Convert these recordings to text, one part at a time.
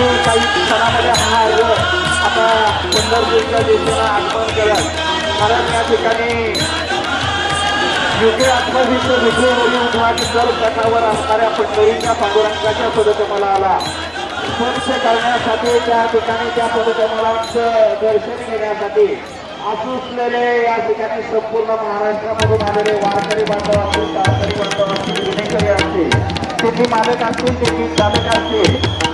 अजून काही क्षणामध्ये हा अर्ज आता पंढरपूरच्या दिशेनं आगमन करत कारण या ठिकाणी युगे आत्मविश्व विजय होळी उद्वाची जर कथावर असणाऱ्या पंढरीच्या पांडुरंगाच्या पदकमला आला. स्पर्श करण्यासाठी त्या ठिकाणी त्या पदकमलांचं दर्शन घेण्यासाठी आसुसलेले या ठिकाणी संपूर्ण महाराष्ट्रामधून आलेले वारकरी बांधव असतील गावकरी बांधव असतील विनेकरी असतील. तेथील मालक असतील तेथील चालक असतील.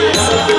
Thank you.